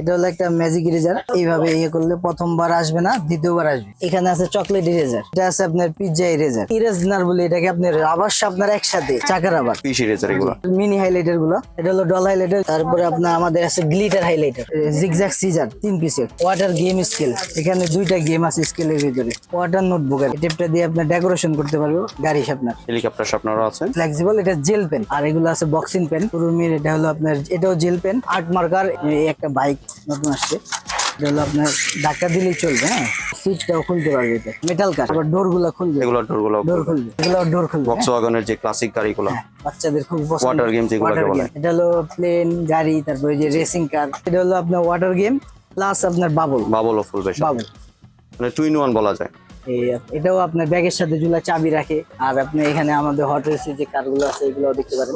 এটা হলো একটা ম্যাজিক ইরেজার এইভাবে ইয়ে করলে প্রথমবার আসবে না দ্বিতীয়বার আসবে। এখানে আছে চকলেট ইরেজার এটা আছে আপনার পিৎজা ইরেজার ইরেজনার বলে এটাকে আপনার রাবার আপনার একসাথে চাকা রাবার পিস ইরেজার এগুলো। মিনি হাইলাইটারগুলো। এটা হলো ডল হাইলাইটার তারপরে আপনার আমাদের আছে গ্লিটার হাইলাইটার জিগজ্যাগ সিজার তিন পিসের ওয়াটার গেম স্কেল এখানে দুইটা গেম আছে স্কেলের ভিতরে। ওয়াটার নোটবুক আর টেপটা দিয়ে আপনার ডেকোরেশন করতে পারব গাড়ি আপনার হেলিকপ্টার আপনারও আছে। ফ্লেক্সিবল এটা জেল পেন আর এগুলো আছে বক্সিং পেন পুরুমির এটা হলো আপনার এটাও জেল পেন আর্ট মার্কার একটা বাইক নতুন আসছে। এটা হলো আপনার ধাক্কা দিলেই চলবে হ্যাঁ? সুইচটাও খুলতে পারবে এটা। মেটাল আবার খুলবে। এগুলো ডোরগুলো ডোর খুলবে। এগুলো ডোর খুলবে ওয়াগনের যে ক্লাসিক গাড়িগুলো। বাচ্চাদের খুব পছন্দ। Game যেগুলোকে Water বলে। এটা হলো প্লেন গাড়ি তারপরে যে রেসিং কার এটা হলো আপনার ওয়াটার গেম প্লাস আপনার বাবল বাবল ফুল বেশ বাবল মানে টুইন ওয়ান বলা যায়। এটাও আপনার ব্যাগের সাথে ঝুলা চাবি রাখে। আর আপনি এখানে আমাদের হট রেসের যে কারগুলো আছে এগুলো দেখতে পারেন।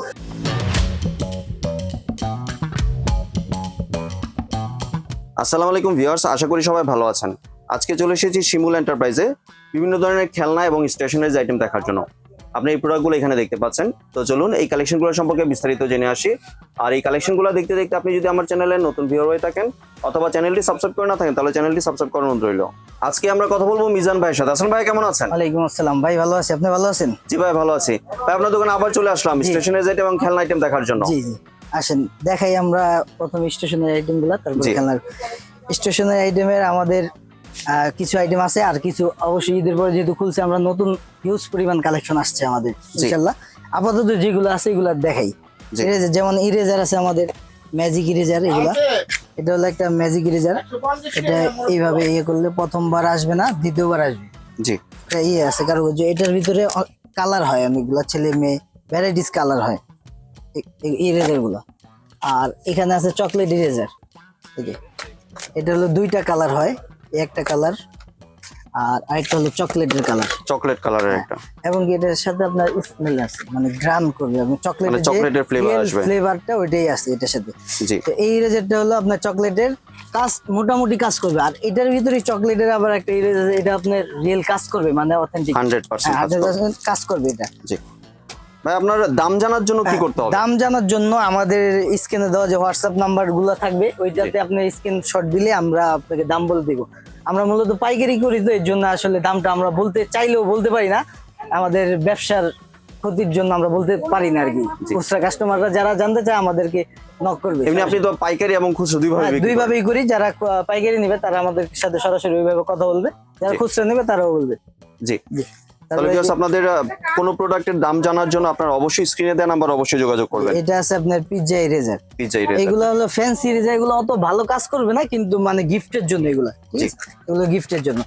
আসসালামু আলাইকুম ভিউয়ার্স আশা করি সবাই ভালো আছেন। আজকে চলে এসেছি শিমুল এন্টারপ্রাইজে বিভিন্ন ধরনের খেলনা এবং স্টেশনারিজ আইটেম দেখার জন্য। আপনি এই প্রোডাক্টগুলো এখানে দেখতে পাচ্ছেন। তো চলুন এই কালেকশনগুলো সম্পর্কে বিস্তারিত জেনে আসি। আর এই কালেকশনগুলো দেখতে দেখতে আপনি যদি আমার চ্যানেলে নতুন ভিউয়ার হয়ে থাকেন অথবা চ্যানেলটি সাবস্ক্রাইব করে না থাকেন তাহলে চ্যানেলটি সাবস্ক্রাইব করার অনুরোধ রইল। আজকে আমরা কথা বলব মিজান ভাইয়ের সাথে। আসেন ভাই কেমন আছেন? ওয়ালাইকুম আসসালাম। ভাই ভালো আছি। আপনি ভালো আছেন? জি ভাই ভালো আছি। ভাই আপনার দোকানে আবার চলে আসলাম। স্টেশনারিজ আইটেম এবং খেলনা আইটেম দেখার জন্য। জি জি। আসেন দেখাই আমরা প্রথম স্টেশনারি আইটেমগুলা তারপর জি। খেলনার। স্টেশনারি আইটেমের আমাদের কিছু আইটেম আছে আর কিছু অবশ্যই ঈদের পরে যেহেতু খুলছে আমরা নতুন হিউজ পরিমাণ কালেকশন আসছে আমাদের ইনশাল্লাহ। আপাতত যেগুলো আছে এগুলো দেখাই। ইরেজার যেমন ইরেজার আছে আমাদের ম্যাজিক ইরেজার এগুলা। এটা হলো একটা ম্যাজিক ইরেজার এটা এইভাবে ইয়ে করলে প্রথমবার আসবে না দ্বিতীয়বার আসবে। জি। একটা ইয়ে আছে কারুকার্য এটার ভিতরে কালার হয় অনেকগুলা ছেলে মেয়ে ভ্যারাইটিস কালার হয়। ইরেজারগুলো আর এখানে আছে চকলেট ইরেজার এটা হলো দুইটা কালার হয় একটা কালার আর আরেকটা হলো চকলেটের কালার চকলেট কালারের একটা। এবং এটার সাথে আপনার স্মেল আছে মানে গ্রাম করবে আপনি মানে চকলেটের flavor আসবে। ফ্লেভারটা ওইটাই আছে এটার সাথে। জি। তো এই ইরেজারটা হলো আপনার চকলেটের কাজ মোটামুটি কাজ করবে। আর এটার ভিতরে চকলেটের আবার একটা ইরেজার এটা আপনার রিয়েল কাজ করবে মানে অথেন্টিক হান্ড্রেড পার্সেন্ট কাজ করবে এটা। জি। ভাই আপনার দাম জানার জন্য কি করতে হবে? দাম জানার জন্য আমাদের স্ক্রিনে দেওয়া যে হোয়াটসঅ্যাপ নাম্বারগুলো থাকবে ওইটাতে আপনি স্ক্রিনশট দিলে আমরা আপনাকে দাম বলে দিব। আমরা মূলত পাইকারি করি তো এর জন্য আসলে দামটা আমরা বলতে চাইলেও বলতে পারি না। আমাদের ব্যবসার ক্ষতির জন্য আমরা বলতে পারি না আর কি। খুচরা কাস্টমাররা যারা জানতে চায় আমাদেরকে নক করবে। এমনি আপনি তো পাইকারি এবং খুচরো দুইভাবে হ্যাঁ, বিক্রি দুই ভাবেই করি যারা পাইকারি নেবে তারা আমাদের সাথে সরাসরি ওইভাবে কথা বলবে যারা। খুচরা নেবে তারাও বলবে। জি। জি। তাহলে viewers, আপনাদের কোনো প্রোডাক্টের দাম জানার জন্য আপনার অবশ্যই স্ক্রিনে দেওয়া নাম্বার অবশ্যই যোগাযোগ করবেন। এটা আছে আপনার পিৎজা ইরেজার পিজ্জা এগুলো হলো ফ্যান্সি ইরেজার এগুলো অত ভালো কাজ করবে না কিন্তু মানে গিফটের জন্য এগুলো ঠিক এগুলো গিফটের জন্য।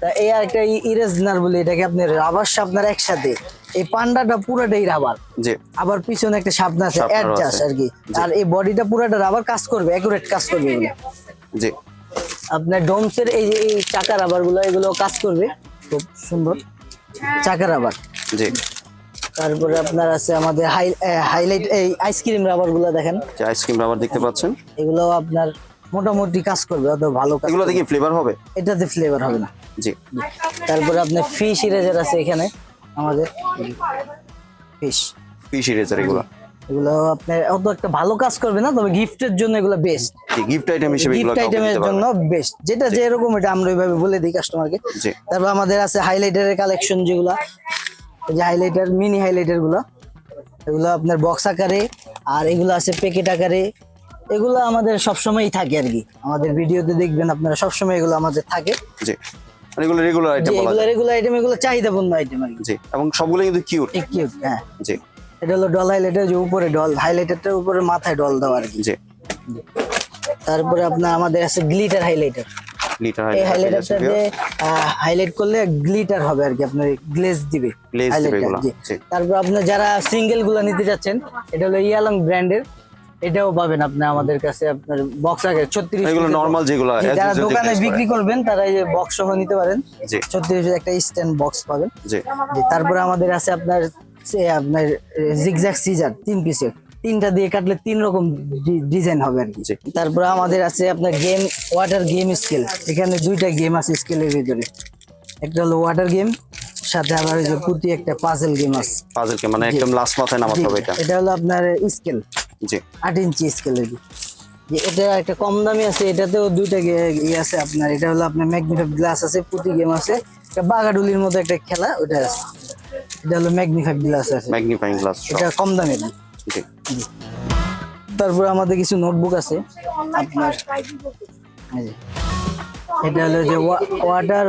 তা এই আর একটা ইরেজনার বলে এটাকে আপনি রাবার আপনার একসাথে। এই পান্ডাটা পুরোটাই রাবার জি। আবার পিছনে একটা সাপনা আছে অ্যাডজাস্ট আর কি। আর এই বডিটা পুরোটা রাবার কাজ করবে অ্যাকুরেট কাজ করবে এগুলো। জি। আপনার ডোমসের এই যে এই চাকা রাবারগুলো এগুলো কাজ করবে। খুব সুন্দর। চাকা রাবার জি। তারপরে আপনার আছে আমাদের হাই হাইলাইট এই আইসক্রিম রাবারগুলো দেখেন। যে আইসক্রিম রাবার দেখতে পাচ্ছেন? এগুলো আপনার মোটামুটি কাজ করবে অত ভালো কাজ এগুলো দেখি ফ্লেভার হবে? এটাতে ফ্লেভার হবে না। জি। তারপরে আপনার ফিশ ইরেজার আছে এখানে আমাদের ফিশ ফিশ ইরেজার এগুলো। এগুলো আপনার অত একটা ভালো কাজ করবে না তবে গিফটের জন্য এগুলো বেস্ট গিফট আইটেম হিসেবে গিফট আইটেমের জন্য বেস্ট যেটা যেরকম এটা আমরা ওইভাবে বলে দিই কাস্টমারকে তারপর আমাদের আছে হাইলাইটারের কালেকশন যেগুলো। যে হাইলাইটার মিনি হাইলাইটারগুলো। এগুলো আপনার বক্স আকারে আর এগুলো আছে প্যাকেট আকারে। এগুলো আমাদের সবসময়ই থাকে আর কি। আমাদের ভিডিওতে দেখবেন আপনারা সবসময় এগুলো আমাদের থাকে। জি। এগুলো রেগুলার আইটেম বলা যায়। রেগুলার আইটেম এগুলো চাহিদাপূর্ণ আইটেম আর কি। জি এবং সবগুলো কিন্তু কিউট কিউট হ্যাঁ। জি। এটা হলো ডল হাইলাইটের যে উপরে ডল হাইলাইটারটার উপরে মাথায় ডল দেওয়া আর কি। জি। তারপরে আপনার আমাদের আছে গ্লিটার হাইলাইটার হাইলাইটারটাতে হাইলাইট করলে গ্লিটার হবে আর কি আপনার গ্লেজ দিবে। তারপর যারা সিঙ্গেলগুলো নিতে যাচ্ছেন এটা হলো ইয়ালং ব্র্যান্ডের এটাও পাবেন আপনি আমাদের কাছে আপনার বক্স আগে ছত্রিশ এগুলো নর্মাল যেগুলো যারা দোকানে বিক্রি করবেন তারা এই যে বক্স সহ নিতে পারেন। ছত্রিশ একটা স্ট্যান্ড বক্স পাবেন। তারপরে আমাদের আছে আপনার আপনার জিগজ্যাগ সিজার তিন পিসের তিনটা দিয়ে কাটলে তিন রকম ডিজাইন হবে আর কি। তারপরে আমাদের আছে আপনার গেম ওয়াটার গেম স্কেল এখানে দুইটা গেম আছে স্কেলের ভিতরে। একটা হলো ওয়াটার গেম সাথে আবার ওই যে পুঁতি একটা পাজেল গেম আছে। পাজলকে মানে একদম লাস্ট মাথায় নামাতে হবে এটা। এটা হলো আপনার স্কেল জি। আট ইঞ্চি স্কেল আর কি যে এটা একটা কম দামি আছে এটাতেও দুইটা ইয়ে আছে আপনার। এটা হলো আপনার ম্যাগনিফাইড গ্লাস আছে পুঁতি গেম আছে। একটা বাগাডুলির মতো একটা খেলা ওটা আছে। এটা হলো ম্যাগনিফাইড গ্লাস আছে। ম্যাগনিফাইং গ্লাস এটা কম দামি জি। তারপর আমাদের কিছু নোটবুক আছে। আপনার এটা হলো যে ওয়াটার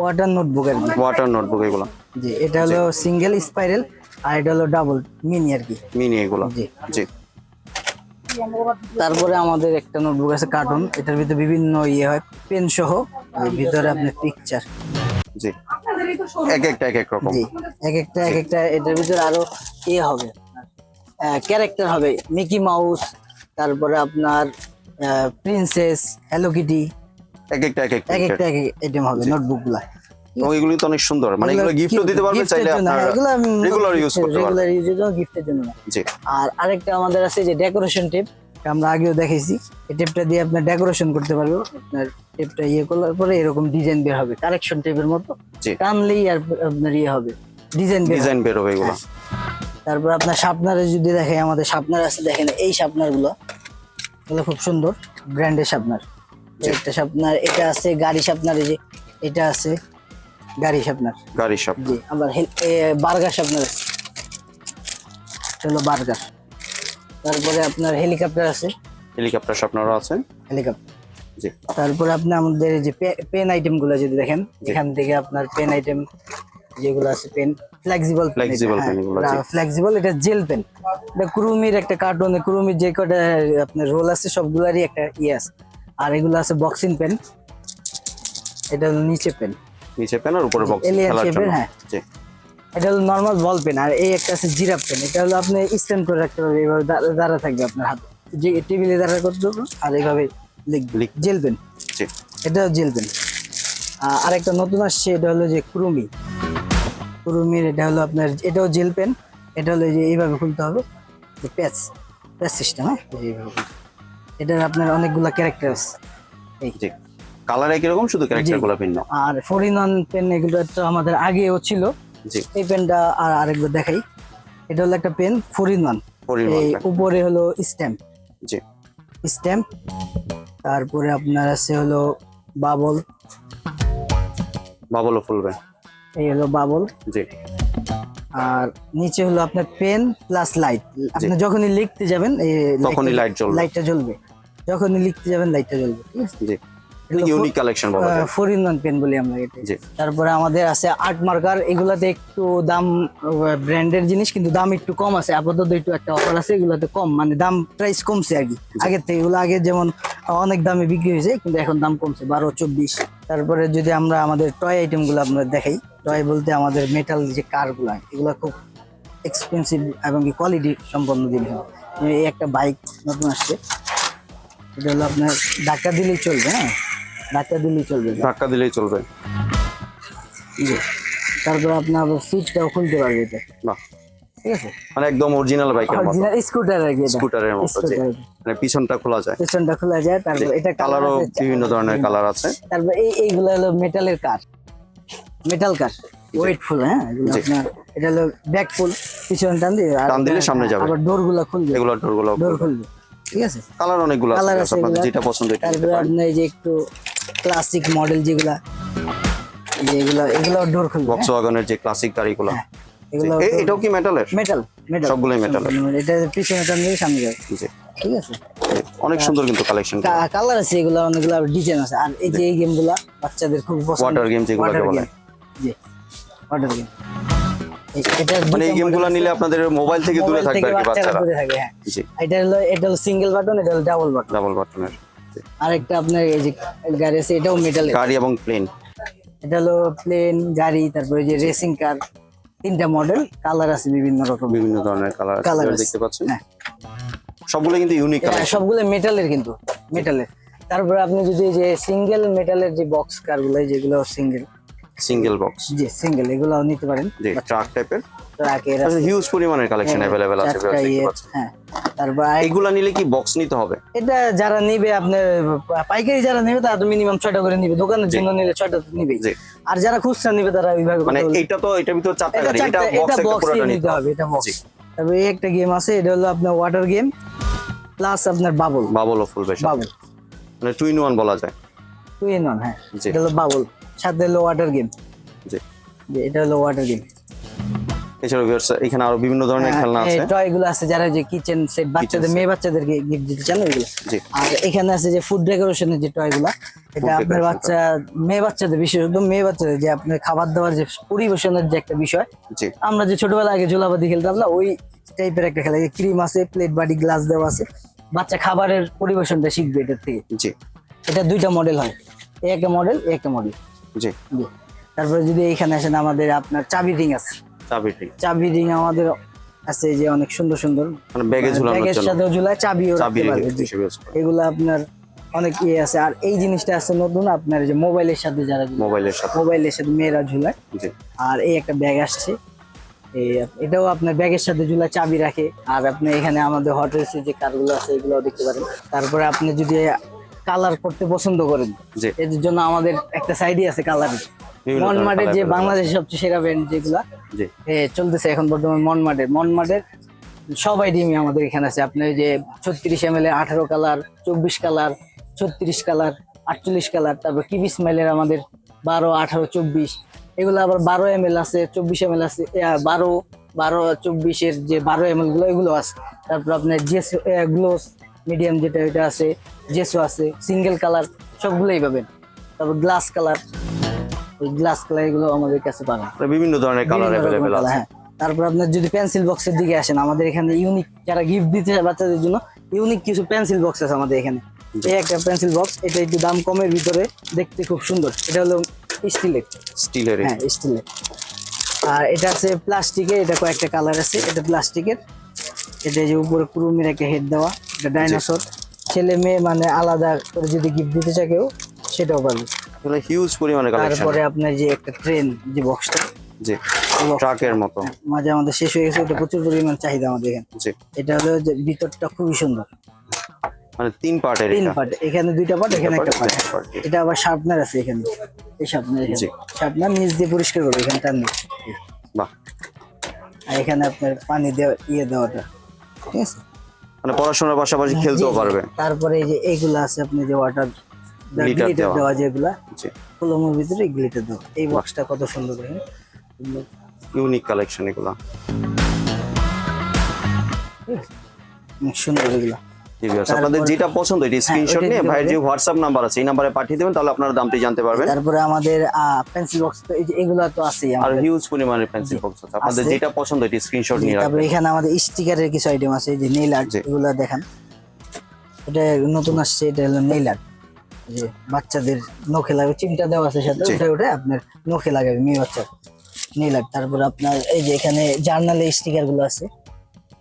ওয়াটার নোটবুক আর কি। ওয়াটার নোটবুক এগুলো। জি এটা হলো সিঙ্গেল স্পাইরাল আর এটা হলো ডাবল মিনি আর কি। মিনি এগুলো। জি। জি। তারপরে আমাদের একটা নোটবুক আছে কার্টুন এটার ভিতরে বিভিন্ন ইয়ে হয় পেন সহ। ভিতরে আপনার পিকচার জি। এক একটা এক এক রকম। এক একটা এক একটা এটার ভিতরে আরও হবে। ক্যারেক্টার হবে মিকি মাউস তারপরে আপনার প্রিন্সেস হ্যালো কিটি এক একটা এক এক এক একটা এক আইটেম হবে নোটবুকগুলা এবং এগুলি তো অনেক সুন্দর। মানে এগুলো গিফটও দিতে পারবে চাইলে আপনার রেগুলার ইউজ করতে পারবে রেগুলার ইউজের জন্য গিফটের জন্য। জি। আর আরেকটা আমাদের আছে যে ডেকোরেশন টেপ আমরা আগেও দেখেছি। এই টেপটা দিয়ে আপনার ডেকোরেশন করতে পারব আপনার টেপটা ইয়ে করার পরে এরকম ডিজাইন বের হবে কারেকশন টেপের মতো। টানলেই আর আপনার ইয়ে হবে ডিজাইন ডিজাইন বের হবে এগুলো। তারপর আপনার শার্পনারে যদি দেখে আমাদের শার্পনার আছে দেখেন এই শার্পনারগুলো এগুলো খুব সুন্দর ব্র্যান্ডের শার্পনার একটা শার্পনার এটা আছে গাড়ি শার্পনার এই যে এটা আছে গাড়ি শার্পনার গাড়ি সব জি আবার বার্গার শার্পনার আছে। হলো বার্গার। তারপরে আপনার হেলিকপ্টার আছে। হেলিকপ্টার স্বপ্নরও আছে? হেলিকপ্টার। জি। তারপরে আপনি আমাদের যে পেন আইটেমগুলো যদি দেখেন এখান থেকে আপনার পেন আইটেম যেগুলো আছে পেন ফ্লেক্সিবল ফ্লেক্সিবল। ফ্লেক্সিবল এটা জেল পেন এটা কুরুমির একটা কার্টুনে কুরুমির যে কটা আপনার রোল আছে সবগুলারই একটা ইয়ে আছে। আর এগুলো আছে বক্সিং পেন এটা নিচে পেন নিচে পেন আর উপরে বক্স খেলার জন্য। হ্যাঁ। এটা হলো নর্মাল বল পেন আর এই একটা আছে জিরাপ পেন এটা হলো আপনি স্ট্যান্ড করে রাখতে পারবেন এইভাবে দাঁড়া থাকবে আপনার হাতে। যে টেবিলে দাঁড়া করতে হবে আর এইভাবে লিখবে। জেল পেন জি। এটাও জেল পেন আর একটা নতুন আসছে এটা হলো যে কুরুমি। কুরুমির এটা হলো আপনার এটাও জেল পেন এটা হলো যে এইভাবে খুলতে হবে প্যাচ প্যাচ সিস্টেম হ্যাঁ? এইভাবে এটার আপনার অনেকগুলা ক্যারেক্টার আছে। এই। কালার একই রকম শুধু ক্যারেক্টারগুলো ভিন্ন। আর ফোর ইন ওয়ান পেন এগুলো তো আমাদের আগেও ছিল। এই পেনটা আর আরেকবার দেখাই। এটা হলো একটা পেন ফোর ইন ওয়ান। এই উপরে হলো স্ট্যাম্প। জি। স্ট্যাম্প। তারপরে আপনার আছে হলো বাবল। বাবলও ফুলবে। এই হলো বাবল। জি। আর নিচে হলো আপনার পেন প্লাস লাইট। আপনি যখনই লিখতে যাবেন এই তখনই light জ্বলবে। লাইটটা জ্বলবে। যখনই লিখতে যাবেন লাইটটা জ্বলবে ঠিক আছে? জি। ইউনিক কালেকশন বলা যায়। ফোর ইন ওয়ান পেন বলি আমরা এটা তারপরে আমাদের আছে আর্ট মার্কার এগুলাতে একটু দাম ব্র্যান্ডের জিনিস কিন্তু দাম একটু কম আছে। আপাতত একটু একটা অফার আছে এগুলাতে কম। মানে দাম প্রাইস কমছে আর কি। আগের থেকে এগুলো আগে যেমন অনেক দামে বিক্রি হয়েছে কিন্তু এখন দাম কমছে বারো চব্বিশ। তারপরে যদি আমরা আমাদের টয় আইটেমগুলো আমরা দেখাই টয় বলতে আমাদের মেটাল যে কারগুলা এগুলো খুব এক্সপেন্সিভ এবং কোয়ালিটি সম্পন্ন জিনিস। এই একটা বাইক নতুন আসছে। এটা হলো আপনার ধাক্কা দিলেই চলবে হ্যাঁ? ধাক্কা দিলেই চলবে ধাক্কা দিলেই চলবে। তারপর আপনার সিটটাও খুলতে পারবে এটা বাহ। ঠিক আছে? মানে একদম অরিজিনাল বাইকের মতো। অরিজিনাল স্কুটার কি স্কুটারের মতো জি। মানে পিছনটা খোলা যায়। পেছনটা খোলা যায় তারপর এটা কালারও বিভিন্ন ধরনের কালার আছে। তারপর এই এইগুলো হলো মেটালের কার মেটাল কার ওয়েটফুল হ্যাঁ? এগুলো আপনার এটা হলো ব্যাক ফুল পিছনে টান দিয়ে টান দিলে সামনে যাবে। আবার ডোরগুলো খুলবে। এগুলো ডোরগুলো ডোর খুলবে। ঠিক আছে? কালার অনেকগুলো আছে আপনাদের যেটা পছন্দ এটা তারপরে পারেন। এই যে একটু ক্লাসিক মডেল যেগুলা। যেগুলো এগুলো ডোর খুলবে বক্স ওয়াগনের যে ক্লাসিক গাড়িগুলো হ্যাঁ, এগুলো এটাও কি মেটালের মেটাল মেটাল সবগুলোই এর। এটা পিছনে টান দিয়ে সামনে জি। ঠিক আছে? অনেক সুন্দর কিন্তু কালেকশন কালার আছে এগুলো অনেকগুলো ডিজাইন আছে। আর এই যে এই গেমগুলা বাচ্চাদের খুব পছন্দ। Water game যেগুলোকে বলে। জি। ওয়াটার গেম মানে এই গেমগুলো নিলে আপনাদের মোবাইল থেকে দূরে থাকবে আর কি বাচ্চারা হ্যাঁ। এটা হলো এটা হলো সিঙ্গেল বাটন এটা হলো ডাবল বাটন ডাবল বাটনের আরেকটা আপনার এই যে গাড়ি আছে এটাও মেটালের গাড়ি এবং প্লেন এটা হলো প্লেন গাড়ি তারপরে যে রেসিং কার তিনটা মডেল কালার আছে বিভিন্ন রকম। বিভিন্ন ধরনের কালার আছে। দেখতে পাচ্ছেন। হ্যাঁ। সবগুলো কিন্তু ইউনিক হ্যাঁ, সবগুলো মেটালের কিন্তু মেটালের তারপরে আপনি যদি যে সিঙ্গেল মেটালের যে বক্স কারগুলো যেগুলো সিঙ্গেল সিঙ্গেল বক্স জি সিঙ্গেল এগুলো নিতে পারেন। ট্রাক টাইপের ট্রাকের হিউজ পরিমাণের কালেকশন আছে দেখতে ইয়ে, পাচ্ছেন। হ্যাঁ। তারপর এইগুলা নিলে কি বক্স নিতে হবে? এটা যারা নিবে আপনার পাইকারি যারা নেবে তারা তো মিনিমাম ছয়টা করে নিবে দোকানের জন্য নিলে ছয়টা তো নিবেই। আর যারা খুচরা নিবে তারা ওইভাবে মানে। এইটা তো এটার ভিতর চারটা গাড়ি এটা বক্স পুরোটা নিতে হবে এটা বক্স। তারপরে এই একটা গেম আছে এটা হলো আপনার ওয়াটার গেম প্লাস আপনার বাবল বাবল ও ফুল বেশ বাবল মানে টু ইন ওয়ান বলা যায়। টু ইন ওয়ান হ্যাঁ। এটা হলো বাবল সাথে হলো ওয়াটার গেম জি। এটা হলো ওয়াটার গেম এছাড়াও এখানে আরও বিভিন্ন ধরনের খেলনা আছে। টয়গুলো আছে যারা যে কিচেন সেট বাচ্চাদের মেয়ে বাচ্চাদেরকে গিফট দিতে চান ওইগুলো। আর এখানে আছে যে ফুড ডেকোরেশনের যে টয়গুলা এটা আপনার বাচ্চা মেয়ে বাচ্চাদের বিশেষত মেয়ে বাচ্চাদের যে আপনার খাবার দাবার যে পরিবেশনের যে একটা বিষয়। আমরা যে ছোটবেলা আগে ঝোলাবাদি খেলতাম না ওই টাইপের একটা খেলা ক্রিম আছে প্লেট বাটি গ্লাস দেওয়া আছে। বাচ্চা খাবারের পরিবেশনটা শিখবে এটার থেকে। জি। এটা দুইটা মডেল হয়। এই একটা মডেল এই একটা মডেল জি। তারপরে যদি এখানে আসেন আমাদের আপনার চাবি রিং আছে। চাবিটি চাবি রিং আমাদের আছে যে অনেক সুন্দর সুন্দর। মানে ব্যাগে ঝুলানোর ব্যাগের সাথে ঝুলায় চাবিও রাখতে পারবে। এগুলো আপনার অনেক ইয়ে আছে। আর এই জিনিসটা আছে নতুন আপনার যে মোবাইলের সাথে যারা মোবাইলের সাথে। মোবাইলের সাথে মেয়েরা ঝুলায়। আর এই একটা ব্যাগ আসছে। এটাও আপনার ব্যাগের সাথে ঝুলা চাবি রাখে। আর আপনি এখানে আমাদের হট যে কারগুলো আছে এগুলো দেখতে পারেন। তারপরে আপনি যদি কালার করতে পছন্দ করেন এর জন্য আমাদের একটা সাইডই আছে কালার বিভিন্ন যে বাংলাদেশের সবচেয়ে সেরা ব্র্যান্ড যেগুলা চলতেছে এখন বর্তমান মনমার্টের মনমার্টের সবাই আইটেমই আমাদের এখানে আছে। আপনার যে ছত্রিশ এম এল আঠারো কালার চব্বিশ কালার ছত্রিশ কালার আটচল্লিশ কালার তারপর কিবি স্মাইলের আমাদের বারো আঠারো চব্বিশ। এগুলো আবার বারো এম এল আছে চব্বিশ এম এল আছে বারো বারো চব্বিশের যে বারো এম এলগুলো এগুলো আছে। তারপর আপনার জেস গ্লোস মিডিয়াম যেটা ওইটা আছে জেসও আছে সিঙ্গেল কালার সবগুলোই পাবেন। তারপর গ্লাস কালার। গ্লাস কালার এগুলো আমাদের কাছে পাবেন বিভিন্ন ধরনের কালার colour, আছে। হ্যাঁ। তারপর আপনার যদি পেন্সিল বক্সের দিকে আসেন আমাদের এখানে ইউনিক যারা গিফট দিতে চায় বাচ্চাদের জন্য ইউনিক কিছু পেন্সিল বক্স আছে আমাদের এখানে। এই একটা পেন্সিল বক্স এটা একটু দাম কমের ভিতরে দেখতে খুব সুন্দর। এটা হলো স্টিলের স্টিলের হ্যাঁ স্টিলের আর এটা আছে প্লাস্টিকের এটা কয়েকটা কালার আছে এটা প্লাস্টিকের। এটা যে উপরে কুরুমির একটা হেড দেওয়া এটা ডাইনোসর ছেলে মেয়ে মানে আলাদা করে যদি গিফট দিতে চায় কেউ সেটাও পারবে এগুলো হিউজ পরিমাণে কালেকশন তারপরে আপনার যে একটা ট্রেন যে বক্সটা জি ট্রাকের মতো। মাঝে আমাদের শেষ হয়ে গেছে এটা প্রচুর পরিমাণ চাহিদা আমাদের এখানে। জি। এটা হলো যে ভিতরটা খুবই সুন্দর। মানে তিন পার্টের তিন পার্ট এখানে দুইটা পার্ট এখানে একটা পার্ট। এটা আবার শার্পনার আছে এখানে। এই শার্পনার জি। শার্পনার নিচ দিয়ে পরিষ্কার করবে এখানে টান। বাহ। আর এখানে আপনার পানি দেওয়া ইয়ে দেওয়াটা। ঠিক আছে? মানে পড়াশোনার পাশাপাশি খেলতেও জি, জি। পারবে। তারপরে এই যে এইগুলা আছে আপনি যে ওয়াটার গ্লিটার দেওয়া। দেওয়া যেগুলা কলমের ভিতরে গ্লিটার দেওয়া। এই বক্সটা কত সুন্দর ইউনিক কালেকশন এগুলো। সুন্দর এগুলা। আপনাদের যেটা পছন্দ এটি স্ক্রিনশট নিয়ে ভাইয়ের যে হোয়াটসঅ্যাপ নাম্বার আছে এই নাম্বারে পাঠিয়ে দেবেন তাহলে আপনারা দামটি জানতে পারবেন। তারপরে আমাদের পেন্সিল বক্স তো এগুলা আর হিউজ পরিমাণের পেন্সিল বক্স আছে। আপনাদের যেটা পছন্দ এটি স্ক্রিনশট নিয়ে রাখবেন। তারপরে এখানে আমাদের স্টিকারের কিছু আইটেম আছে যে নেইল আর্ট এগুলো দেখান। এটা নতুন আসছে এটা হলো নেইল আর্ট যে বাচ্চাদের নখে লাগাবে চিমটা দেওয়া আছে সাথে। ওটা ওটা আপনার নখে লাগাবে মেয়ে বাচ্চা। আর্ট তারপর আপনার এই যে এখানে জার্নালে স্টিকারগুলো আছে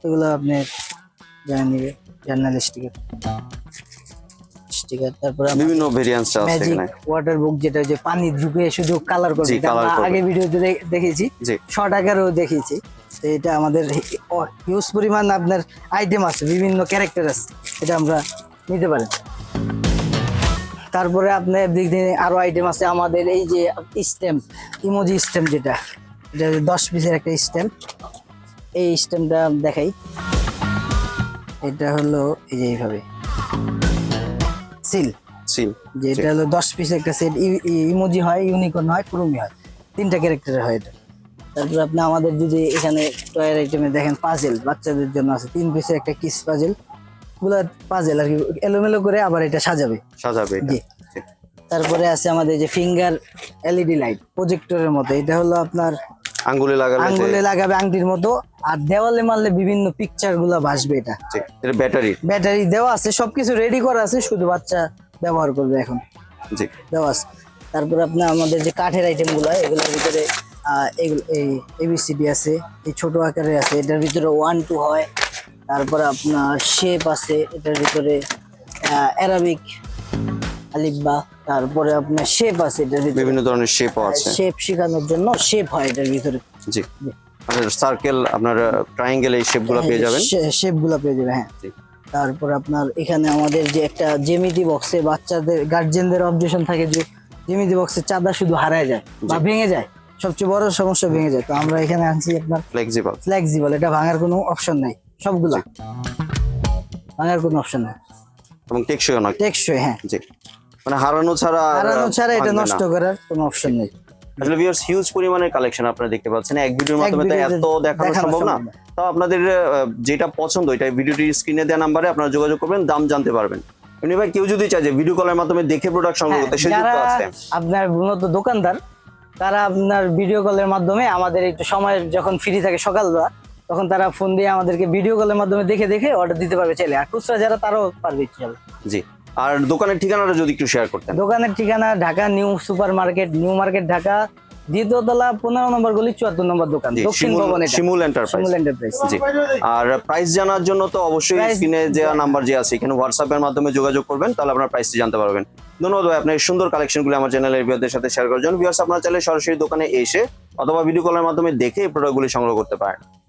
এগুলো আপনি জানা নিবে জার্নাল স্টিকার স্টিকার তারপর বিভিন্ন ভেরিয়েন্স আছে ম্যাজিক ওয়াটার বুক যেটা যে পানি ঢুকে শুধু কালার করবে আগে ভিডিওতে দেখেছি। শর্ট আকারেও এটা আমাদের হিউজ পরিমাণ আপনার আইটেম আছে বিভিন্ন ক্যারেক্টার আছে এটা আমরা নিতে পারেন। তারপরে আপনার দিক দিয়ে আরও আইটেম আছে আমাদের এই যে স্ট্যাম্প ইমোজি স্ট্যাম্প যেটা এটা দশ পিসের একটা স্ট্যাম্প এই স্ট্যাম্পটা দেখাই। এটা হলো এই যে এইভাবে। সিল সিল যে এটা হলো দশ পিসের একটা সেট ইমোজি হয় ইউনিকর্ন হয় কুরুমি হয়। তিনটা ক্যারেক্টারের হয় এটা। তারপর আপনি আমাদের যদি এখানে টয়ের আইটেমে দেখেন পাজেল বাচ্চাদের জন্য আছে। তিন পিসের একটা কিস পাজেল গুলো পাজেল আর কি। এলোমেলো করে আবার এটা সাজাবে। সাজাবে জি। তারপরে আছে আমাদের যে ফিঙ্গার এলইডি লাইট প্রজেক্টরের মতো। এটা হলো আপনার আঙ্গুলে লাগালে যে- আঙ্গুলে লাগাবে আংটির মতো। আর দেওয়ালে মারলে বিভিন্ন পিকচারগুলো ভাসবে এটা। এটা ব্যাটারি ব্যাটারি দেওয়া আছে সবকিছু রেডি করা আছে শুধু বাচ্চা ব্যবহার করবে এখন। জি। দেওয়া আছে। তারপর আপনার আমাদের যে কাঠের আইটেমগুলো এগুলোর ভিতরে এগুলো এই এবিসিডি আছে এই ছোট আকারে আছে এটার ভিতরে ওয়ান টু হয়। তারপরে আপনার শেপ আছে এটার ভিতরে অ্যারাবিক আলিব্বা তারপরে আপনার শেপ আছে এটার ভিতরে। বিভিন্ন ধরনের শেপ আছে। শেপ শেখানোর জন্য শেপ হয় এটার ভিতরে। জি। আপনার সার্কেল আপনার ট্রায়াঙ্গেল এই শেপগুলো পেয়ে যাবেন। শেপগুলো পেয়ে যাবেন হ্যাঁ। তারপর আপনার এখানে আমাদের যে একটা জেমিতি বক্সে বাচ্চাদের গার্জেনদের অবজেকশন থাকে যে জেমিতি বক্সের চাঁদা শুধু হারায় যায় বা ভেঙে যায়। সবচেয়ে বড় সমস্যা ভেঙে যায়। তো আমরা এখানে আনছি আপনার ফ্লেক্সিবল ফ্লেক্সিবল এটা ভাঙার কোনো অপশন নাই। সবগুলা। ভাঙার কোনো অপশন নেই। এবং টেকসই অনেক। টেকসই হ্যাঁ। জি। মানে হারানো ছাড়া হারানো ছাড়া এটা নষ্ট করার কোনো অপশন নেই। আসলে ভিউয়ার্স হিউজ পরিমাণের কালেকশন আপনারা দেখতে পাচ্ছেন। এক ভিডিওর মাধ্যমে তো এত দেখানো সম্ভব না। সম্ভব না। তো আপনাদের যেটা পছন্দ এটা ভিডিওটির স্ক্রিনে দেওয়া নাম্বারে আপনারা যোগাযোগ করবেন দাম জানতে পারবেন। এমনি ভাই কেউ যদি চায় যে ভিডিও কলের মাধ্যমে দেখে প্রোডাক্ট সংগ্রহ হ্যাঁ, করতে সে যুক্ত যারা আছে। আপনার মূলত দোকানদার তারা আপনার ভিডিও কলের মাধ্যমে আমাদের একটু সময় যখন ফ্রি থাকে সকালবেলা তখন তারা ফোন দিয়ে আমাদেরকে ভিডিও কলের মাধ্যমে দেখে দেখে অর্ডার দিতে পারবে চাইলে। আর খুচরা যারা তারাও পারবে চাইলে জি। আর দোকানের ঠিকানাটা যদি একটু শেয়ার করতেন। দোকানের ঠিকানা Dhaka New Super Market New Market Dhaka দ্বিতীয় তলা পনেরো নম্বর গলি চুয়াত্তর নম্বর দোকান দক্ষিণ ভবন। Shimul Enterprise Enterprise ji. আর প্রাইস জানার জন্য তো অবশ্যই স্ক্রিনে যে নাম্বার যে আছে এখানে হোয়াটসঅ্যাপের মাধ্যমে যোগাযোগ করবেন তাহলে আপনার প্রাইসটি জানতে পারবেন। ধন্যবাদ ভাই আপনার সুন্দর কালেকশনগুলো আমার চ্যানেলের ভিউয়ারদের সাথে শেয়ার করার জন্য। ভিউয়ার্স আপনারা চাইলে সরাসরি দোকানে এসে অথবা ভিডিও কলের মাধ্যমে দেখে এই প্রোডাক্টগুলি সংগ্রহ করতে পারেন।